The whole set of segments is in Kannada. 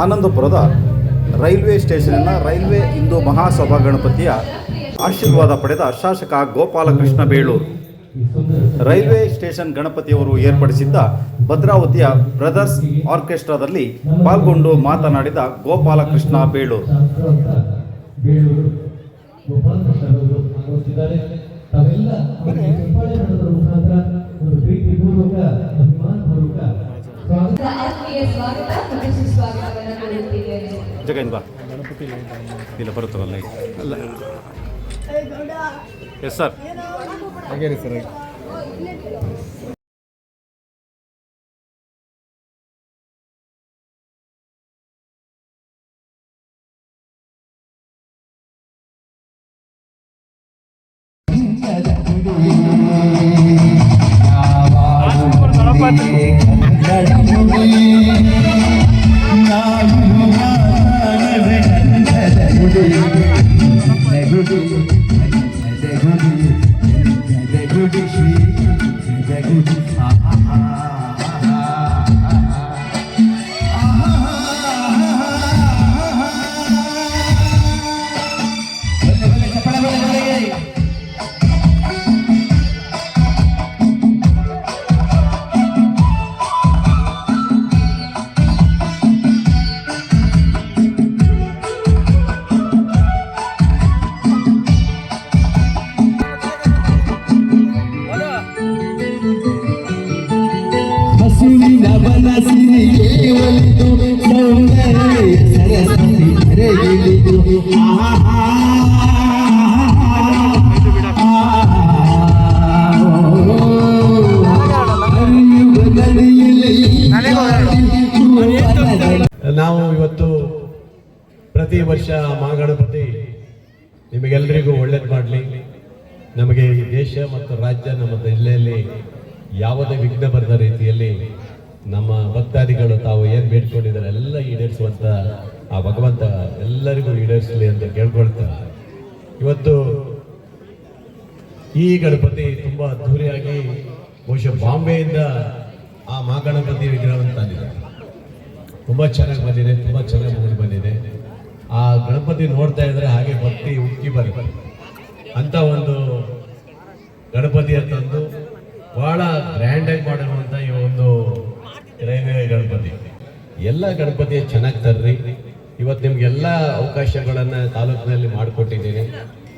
ಆನಂದಪುರದ ರೈಲ್ವೆ ಸ್ಟೇಷನ್ನ ರೈಲ್ವೆ ಹಿಂದೂ ಮಹಾಸಭಾ ಗಣಪತಿಯ ಆಶೀರ್ವಾದ ಪಡೆದ ಶಾಸಕ ಗೋಪಾಲಕೃಷ್ಣ ಬೇಳೂರು. ರೈಲ್ವೆ ಸ್ಟೇಷನ್ ಗಣಪತಿಯವರು ಏರ್ಪಡಿಸಿದ್ದ ಭದ್ರಾವತಿಯ ಬ್ರದರ್ಸ್ ಆರ್ಕೆಸ್ಟ್ರಾದಲ್ಲಿ ಪಾಲ್ಗೊಂಡು ಮಾತನಾಡಿದ ಗೋಪಾಲಕೃಷ್ಣ ಬೇಳೂರು. ತಾವೆಲ್ಲ ಒಂದು ಪ್ರೀತಿ ಪೂರ್ವಕ ಅಭಿಮಾನ ಜಗನ್ ಬಾ ಇಲ್ಲ ಬರುತ್ತಲ್ಲ ಅಲ್ಲ. ಎಸ್ ಸರ್ ಹಸುವಿನ ನಾವು ಇವತ್ತು ಪ್ರತಿ ವರ್ಷ ಮಹಾಗಣಪತಿ ನಿಮಗೆಲ್ಲರಿಗೂ ಒಳ್ಳೇದು ಮಾಡಲಿ. ನಮಗೆ ಈ ದೇಶ ಮತ್ತು ರಾಜ್ಯ ನಮ್ಮ ಜಿಲ್ಲೆಯಲ್ಲಿ ಯಾವುದೇ ವಿಘ್ನ ಬರದ ರೀತಿಯಲ್ಲಿ ನಮ್ಮ ಭಕ್ತಾದಿಗಳು ತಾವು ಏನು ಬೇಡ್ಕೊಂಡಿದ್ದಾರೆ ಎಲ್ಲ ಈಡೇರಿಸುವಂತ ಆ ಭಗವಂತ ಎಲ್ಲರಿಗೂ ಈಡೇರಿಸಲಿ ಅಂತ ಕೇಳ್ಕೊಳ್ತಾ, ಇವತ್ತು ಈ ಗಣಪತಿ ತುಂಬಾ ಅದ್ಧೂರಿಯಾಗಿ ಬಹುಶಃ ಬಾಂಬೆಯಿಂದ ಆ ಮಹಾಗಣಪತಿ ವಿಗ್ರಹವನ್ನು ತಂದಿದೆ ತುಂಬಾ ಚೆನ್ನಾಗಿ ಬಂದಿದೆ, ತುಂಬಾ ಚೆನ್ನಾಗಿ ಮೂಡಿ ಬಂದಿದೆ. ಆ ಗಣಪತಿ ನೋಡ್ತಾ ಇದ್ರೆ ಹಾಗೆ ಭಕ್ತಿ ಉಕ್ಕಿ ಬರುತ್ತೆ. ಅಂತ ಒಂದು ಗಣಪತಿಯ ತಂದು ಬಹಳ ಗ್ರ್ಯಾಂಡ್ ಆಗಿ ಮಾಡಿರುವಂತ ಈ ಒಂದು ರೈಲ್ವೆ ಗಣಪತಿ. ಎಲ್ಲ ಗಣಪತಿಯ ಚೆನ್ನಾಗಿ ತರ್ರಿ. ಇವತ್ತು ನಿಮಗೆಲ್ಲ ಅವಕಾಶಗಳನ್ನು ತಾಲೂಕಿನಲ್ಲಿ ಮಾಡಿಕೊಟ್ಟಿದ್ದೀನಿ.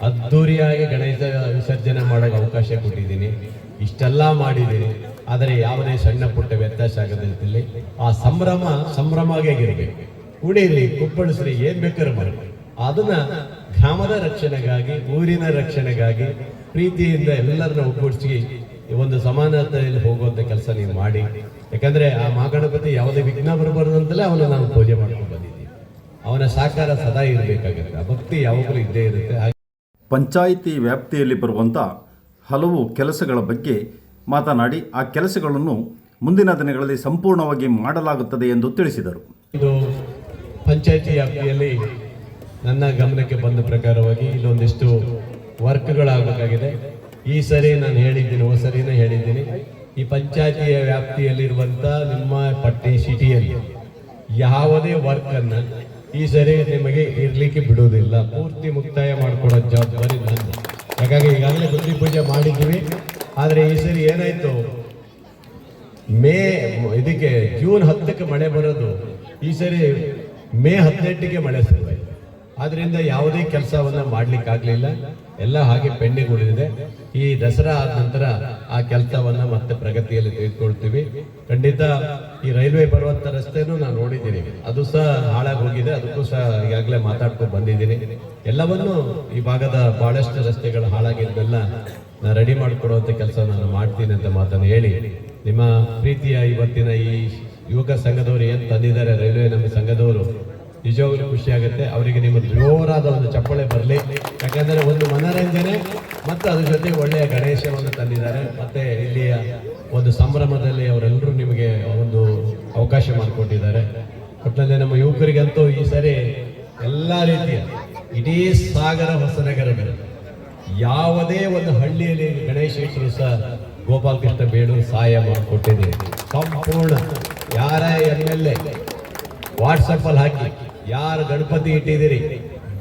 ಅದ್ಧೂರಿಯಾಗಿ ಗಣೇಶ ವಿಸರ್ಜನೆ ಮಾಡೋಕ್ಕೆ ಅವಕಾಶ ಕೊಟ್ಟಿದ್ದೀನಿ. ಇಷ್ಟೆಲ್ಲ ಮಾಡಿದ್ದೀನಿ. ಆದರೆ ಯಾವುದೇ ಸಣ್ಣ ಪುಟ್ಟ ವ್ಯತ್ಯಾಸ ಆಗದಿದ್ದಲ್ಲಿ ಆ ಸಂಭ್ರಮ ಸಂಭ್ರಮಾಗಿರ್ಬೇಕು ಉಡೀಲಿ ಕುಪ್ಪಳಿಸ್ರಿ ಏನು ಬೇಕಾದ್ರೂ ಮಾಡಿ ಅದನ್ನ ಗ್ರಾಮದ ರಕ್ಷಣೆಗಾಗಿ, ಊರಿನ ರಕ್ಷಣೆಗಾಗಿ ಪ್ರೀತಿಯಿಂದ ಎಲ್ಲರನ್ನ ಒಗ್ಗೂಡಿಸಿ ಒಂದು ಸಮಾನತೆಯಲ್ಲಿ ಹೋಗುವಂಥ ಕೆಲಸ ನೀವು ಮಾಡಿ. ಯಾಕಂದ್ರೆ ಆ ಮಹಾಗಣಪತಿ ಯಾವುದೇ ವಿಘ್ನ ಬರಬಾರ್ದು ಅಂತಲೇ ಅವನ್ನ ನಾವು ಪೂಜೆ ಮಾಡ್ಕೊಂಡು ಅವನ ಸಾಕಾರ ಸದಾ ಇರಬೇಕಾಗುತ್ತೆ. ಭಕ್ತಿ ಯಾವಾಗಲೂ ಇದ್ದೇ ಇರುತ್ತೆ. ಪಂಚಾಯಿತಿ ವ್ಯಾಪ್ತಿಯಲ್ಲಿ ಬರುವಂಥ ಹಲವು ಕೆಲಸಗಳ ಬಗ್ಗೆ ಮಾತನಾಡಿ ಆ ಕೆಲಸಗಳನ್ನು ಮುಂದಿನ ದಿನಗಳಲ್ಲಿ ಸಂಪೂರ್ಣವಾಗಿ ಮಾಡಲಾಗುತ್ತದೆ ಎಂದು ತಿಳಿಸಿದರು. ಇದು ಪಂಚಾಯಿತಿ ವ್ಯಾಪ್ತಿಯಲ್ಲಿ ನನ್ನ ಗಮನಕ್ಕೆ ಬಂದ ಪ್ರಕಾರವಾಗಿ ಇಲ್ಲೊಂದಿಷ್ಟು ವರ್ಕ್ಗಳಾಗಬೇಕಾಗಿದೆ. ಈ ಸರಿ ನಾನು ಹೇಳಿದ್ದೀನಿ ಹೋದ ಸರಿನೇ ಹೇಳಿದ್ದೀನಿ. ಈ ಪಂಚಾಯಿತಿಯ ವ್ಯಾಪ್ತಿಯಲ್ಲಿರುವಂಥ ನಿಮ್ಮ ಪಟ್ಟಿ ಸಿಟಿಯಲ್ಲಿ ಯಾವುದೇ ವರ್ಕ್ ಅನ್ನ ಈ ಸರಿ ನಿಮಗೆ ಇರ್ಲಿಕ್ಕೆ ಬಿಡುವುದಿಲ್ಲ. ಪೂರ್ತಿ ಮುಕ್ತಾಯ ಮಾಡಿಕೊಡೋ ಜವಾಬ್ದಾರಿ ನಂದು. ಹಾಗಾಗಿ ಈಗಾಗಲೇ ಬುದ್ಧಿ ಪೂಜೆ ಮಾಡಿದ್ದೀವಿ. ಆದರೆ ಈ ಸರಿ ಏನಾಯ್ತು? ಮೇ, ಇದಕ್ಕೆ ಜೂನ್ ಹತ್ತಕ್ಕೆ ಮಳೆ ಬರೋದು. ಈ ಸರಿ ಮೇ ಹದಿನೆಂಟಿಗೆ ಮಳೆ ಶುರುವಾಯಿತು ಆದ್ರಿಂದ ಯಾವುದೇ ಕೆಲಸವನ್ನ ಮಾಡ್ಲಿಕ್ಕೆ ಆಗ್ಲಿಲ್ಲ ಎಲ್ಲ ಹಾಗೆ ಪೆಂಡಿಂಗ್ ಉಳಿದಿದೆ ಈ ದಸರಾ ಆದ ನಂತರ ಆ ಕೆಲಸವನ್ನ ಮತ್ತೆ ಪ್ರಗತಿಯಲ್ಲಿ ತೆಗೆದುಕೊಳ್ತೀವಿ. ಖಂಡಿತ ಈ ರೈಲ್ವೆ ಬರುವಂತ ರಸ್ತೆನೂ ನಾನು ನೋಡಿದ್ದೀನಿ. ಅದು ಸಹ ಹಾಳಾಗಿ ಹೋಗಿದೆ ಅದಕ್ಕೂ ಸಹ ಈಗಾಗಲೇ ಮಾತಾಡ್ಕೊಂಡು ಬಂದಿದ್ದೀನಿ. ಎಲ್ಲವನ್ನೂ ಈ ಭಾಗದ ಬಹಳಷ್ಟು ರಸ್ತೆಗಳು ಹಾಳಾಗಿದ್ದೆಲ್ಲ ನಾನು ರೆಡಿ ಮಾಡಿಕೊಡುವಂತ ಕೆಲಸ ನಾನು ಮಾಡ್ತೀನಿ ಅಂತ ಮಾತನ್ನು ಹೇಳಿ, ನಿಮ್ಮ ಪ್ರೀತಿಯ ಇವತ್ತಿನ ಈ ಯುವಕ ಸಂಘದವರು ಏನು ತಂದಿದ್ದಾರೆ ರೈಲ್ವೆ ನಮ್ಮ ಸಂಘದವರು ನಿಜವಾಗ್ಲೂ ಖುಷಿ ಆಗುತ್ತೆ. ಅವರಿಗೆ ನಿಮ್ಮ ಜೋರಾದ ಒಂದು ಚಪ್ಪಳೆ ಬರಲಿ. ಯಾಕಂದ್ರೆ ಒಂದು ಮನರಂಜನೆ ಮತ್ತು ಅದ್ರ ಜೊತೆ ಒಳ್ಳೆಯ ಗಣೇಶವನ್ನು ತಂದಿದ್ದಾರೆ. ಮತ್ತೆ ಇಲ್ಲಿಯ ಒಂದು ಸಂಭ್ರಮದಲ್ಲಿ ಅವರೆಲ್ಲರೂ ನಿಮಗೆ ಒಂದು ಅವಕಾಶ ಮಾಡಿಕೊಟ್ಟಿದ್ದಾರೆ. ಒಟ್ಟಿನಲ್ಲಿ ನಮ್ಮ ಯುವಕರಿಗಂತೂ ಈ ಸರಿ ಎಲ್ಲ ರೀತಿಯ ಇಡೀ ಸಾಗರ ಹೊಸನಗರಗಳು ಯಾವುದೇ ಒಂದು ಹಳ್ಳಿಯಲ್ಲಿ ಗಣೇಶ ಇಟ್ಟರು ಸಹ ಗೋಪಾಲಕೃಷ್ಣ ಸಹಾಯ ಮಾಡಿಕೊಟ್ಟಿದೆ. ಸಂಪೂರ್ಣ ಯಾರ ಎಂ ಎಲ್ ಎ ವಾಟ್ಸಪ್ಪಲ್ಲಿ ಹಾಕಿ. ಯಾರು ಗಣಪತಿ ಇಟ್ಟಿದ್ದೀರಿ?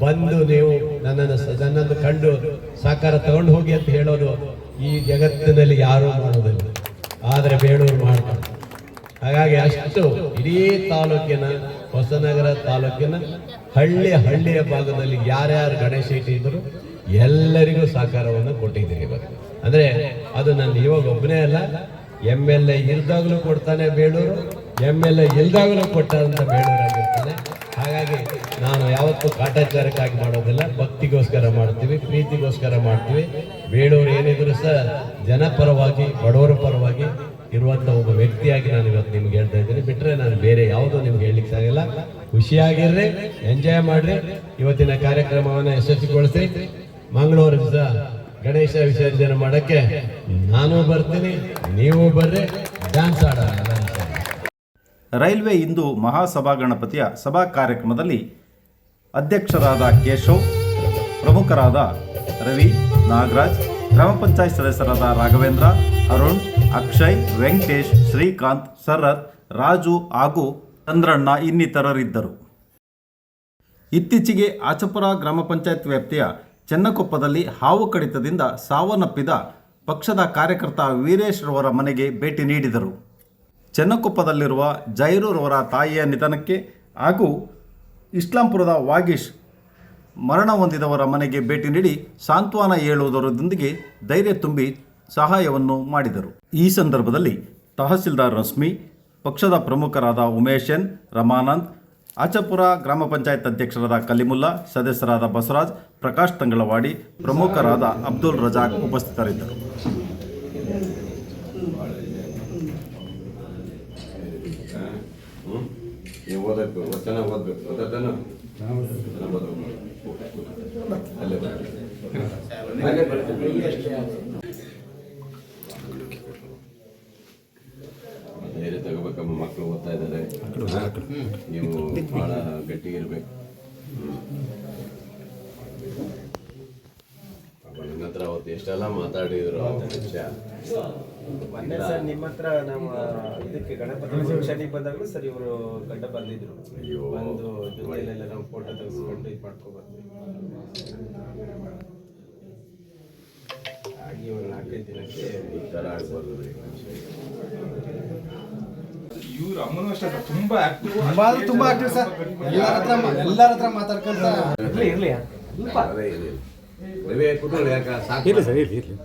ಬಂದು ನೀವು ನನ್ನನ್ನು ನನ್ನನ್ನು ಕಂಡು ಸಾಕಾರ ತಗೊಂಡು ಹೋಗಿ ಅಂತ ಹೇಳೋದು ಈ ಜಗತ್ತಿನಲ್ಲಿ ಯಾರೂ ಮಾಡೋದಿಲ್ಲ ಆದರೆ ಬೇಳೂರು ಮಾಡ್ತಾರೆ. ಹಾಗಾಗಿ ಅಷ್ಟು ಇಡೀ ತಾಲೂಕಿನ ಹೊಸನಗರ ತಾಲೂಕಿನ ಹಳ್ಳಿ ಹಳ್ಳಿಯ ಭಾಗದಲ್ಲಿ ಯಾರ್ಯಾರು ಗಣೇಶ ಇಟ್ಟಿದ್ರು ಎಲ್ಲರಿಗೂ ಸಹಕಾರವನ್ನು ಕೊಟ್ಟಿದ್ದೀರಿ ಇವತ್ತು ಅಂದ್ರೆ ಅದು ನನ್ನ ಇವಾಗ ಒಬ್ಬನೇ ಅಲ್ಲ, ಎಂ ಎಲ್ ಎ ಇಲ್ದಾಗಲೂ ಕೊಡ್ತಾನೆ ಬೇಳೂರು ಎಂ ಎಲ್ ಎ ಇಲ್ದಾಗಲೂ ಕೊಟ್ಟಂತ ಬೇಳೂರಾಗಿರ್ತಾನೆ ಹಾಗಾಗಿ ನಾನು ಯಾವತ್ತೂ ಕಾಟಾಚಾರಕ್ಕಾಗಿ ಮಾಡೋದಿಲ್ಲ, ಭಕ್ತಿಗೋಸ್ಕರ ಮಾಡ್ತೀವಿ, ಪ್ರೀತಿಗೋಸ್ಕರ ಮಾಡ್ತೀವಿ. ಬೇಡೋರು ಏನಿದ್ರು ಸಹ ಜನಪರವಾಗಿ ಬಡವರ ಪರವಾಗಿ ಇರುವಂಥ ಒಬ್ಬ ವ್ಯಕ್ತಿಯಾಗಿ ನಾನು ಇವತ್ತು ನಿಮ್ಗೆ ಹೇಳ್ತಾ ಇದ್ದೀನಿ. ಬಿಟ್ಟರೆ ನಾನು ಬೇರೆ ಯಾವುದೂ ನಿಮ್ಗೆ ಹೇಳಲಿಕ್ಕೆ ಆಗಿಲ್ಲ ಖುಷಿಯಾಗಿರ್ರಿ, ಎಂಜಾಯ್ ಮಾಡ್ರಿ. ಇವತ್ತಿನ ಕಾರ್ಯಕ್ರಮವನ್ನು ಯಶಸ್ವಿಗೊಳಿಸಿ ಮಂಗಳೂರು ದಿವಸ ಗಣೇಶ ವಿಸರ್ಜನೆ ಮಾಡೋಕ್ಕೆ ನಾನು ಬರ್ತೀನಿ, ನೀವು ಬರ್ರಿ ಡ್ಯಾನ್ಸ್ ಆಡೋಣ. ರೈಲ್ವೆ ಇಂದು ಮಹಾಸಭಾ ಗಣಪತಿಯ ಸಭಾ ಕಾರ್ಯಕ್ರಮದಲ್ಲಿ ಅಧ್ಯಕ್ಷರಾದ ಕೇಶವ್, ಪ್ರಮುಖರಾದ ರವಿ ನಾಗರಾಜ್, ಗ್ರಾಮ ಪಂಚಾಯತ್ ಸದಸ್ಯರಾದ ರಾಘವೇಂದ್ರ, ಅರುಣ್, ಅಕ್ಷಯ್, ವೆಂಕಟೇಶ್, ಶ್ರೀಕಾಂತ್ ಶರತ್ ರಾಜು ಹಾಗೂ ಚಂದ್ರಣ್ಣ ಇನ್ನಿತರರಿದ್ದರು. ಇತ್ತೀಚೆಗೆ ಆಚಪುರ ಗ್ರಾಮ ಪಂಚಾಯತ್ ವ್ಯಾಪ್ತಿಯ ಚೆನ್ನಕೊಪ್ಪದಲ್ಲಿ ಹಾವು ಕಡಿತದಿಂದ ಸಾವನ್ನಪ್ಪಿದ ಪಕ್ಷದ ಕಾರ್ಯಕರ್ತ ವೀರೇಶ್ ರವರ ಮನೆಗೆ ಭೇಟಿ ನೀಡಿದರು. ಚೆನ್ನಕೊಪ್ಪದಲ್ಲಿರುವ ಜೈರೂರವರ ತಾಯಿಯ ನಿಧನಕ್ಕೆ ಹಾಗೂ ಇಸ್ಲಾಂಪುರದ ವಾಗೀಶ್ ಮರಣ ಹೊಂದಿದವರ ಮನೆಗೆ ಭೇಟಿ ನೀಡಿ ಸಾಂತ್ವನ ಹೇಳುವುದರೊಂದಿಗೆ ಧೈರ್ಯ ತುಂಬಿ ಸಹಾಯವನ್ನು ಮಾಡಿದರು. ಈ ಸಂದರ್ಭದಲ್ಲಿ ತಹಸೀಲ್ದಾರ್ ರಶ್ಮಿ, ಪಕ್ಷದ ಪ್ರಮುಖರಾದ ಉಮೇಶ್ ಎನ್, ರಮಾನಂದ್, ಆಚಪುರ ಗ್ರಾಮ ಪಂಚಾಯತ್ ಅಧ್ಯಕ್ಷರಾದ ಕಲಿಮುಲ್ಲಾ, ಸದಸ್ಯರಾದ ಬಸವರಾಜ್, ಪ್ರಕಾಶ್ ತಂಗಳವಾಡಿ ಪ್ರಮುಖರಾದ ಅಬ್ದುಲ್ ರಜಾಕ್ ಉಪಸ್ಥಿತರಿದ್ದರು. ನೀವು ಓದಬೇಕು. ವಚನ ಓದಬೇಕು. ಅಲ್ಲೇ ಬರ್ರಿ. ಧೈರ್ಯ ತಗೋಬೇಕಮ್ಮ. ಮಕ್ಕಳು ಓದ್ತಾ ಇದ್ದಾರೆ. ನೀವು ಬಹಳ ಗಟ್ಟಿಗಿರ್ಬೇಕು ಇರಬೇಕು. ನನ್ನ ಹತ್ರ ಅವತ್ತು ಎಷ್ಟೆಲ್ಲ ಮಾತಾಡಿದ್ರು ಹತ್ತು ನಿಮಿಷ ಮೊನ್ನೆ ಸರ್ ನಿಮ್ಮ ಹತ್ರ ನಮ್ಮ ಇದಕ್ಕೆ ಗಣಪತಿ ಫಂಕ್ಷನಿಗೆ ಬಂದಾಗಲೂ ಸರ್ ಇವರು ಗಡ್ಡ ಬಂದಿದ್ರು. ಬಂದು ಜೊತೆಲೆಲ್ಲ ನಾವು ಫೋಟೋ ತೆಗೆಸ್ಕೊಂಡು ಇದು ಮಾಡ್ಕೊಬಂದ್ವಿ ಹಾಗೆ ಒಂದು ನಾಲ್ಕೈದು ದಿನಕ್ಕೆ ಈ ಥರ. ಇವ್ರ ಅಮ್ಮನೂ ಅಷ್ಟೇ ತುಂಬಾ ಆಕ್ಟಿವ್ ತುಂಬಾ ಅಂದ್ರೆ ತುಂಬಾ ಆಕ್ಟಿವ್ ಸರ್ ಎಲ್ಲರ ಹತ್ರ ಎಲ್ಲರ ಹತ್ರ ಮಾತಾಡ್ಕೊಂತ ಇರ್ಲಿ ಇರ್ಲಿ. ರವಿ ಕುತ್ಕೊಳ್ಳಿ ಯಾಕ ಸಾಕು ಇರ್ಲಿ ಸರ್ ಇರ್ಲಿ ಇರ್ಲಿ.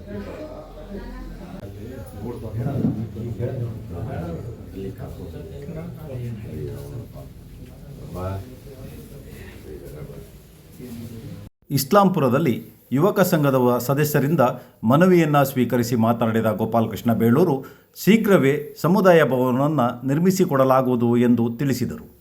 ಇಸ್ಲಾಂಪುರದಲ್ಲಿ ಯುವಕ ಸಂಘದ ಸದಸ್ಯರಿಂದ ಮನವಿಯನ್ನು ಸ್ವೀಕರಿಸಿ ಮಾತನಾಡಿದ ಗೋಪಾಲಕೃಷ್ಣ ಬೇಳೂರು ಶೀಘ್ರವೇ ಸಮುದಾಯ ಭವನವನ್ನು ನಿರ್ಮಿಸಿಕೊಡಲಾಗುವುದು ಎಂದು ತಿಳಿಸಿದರು.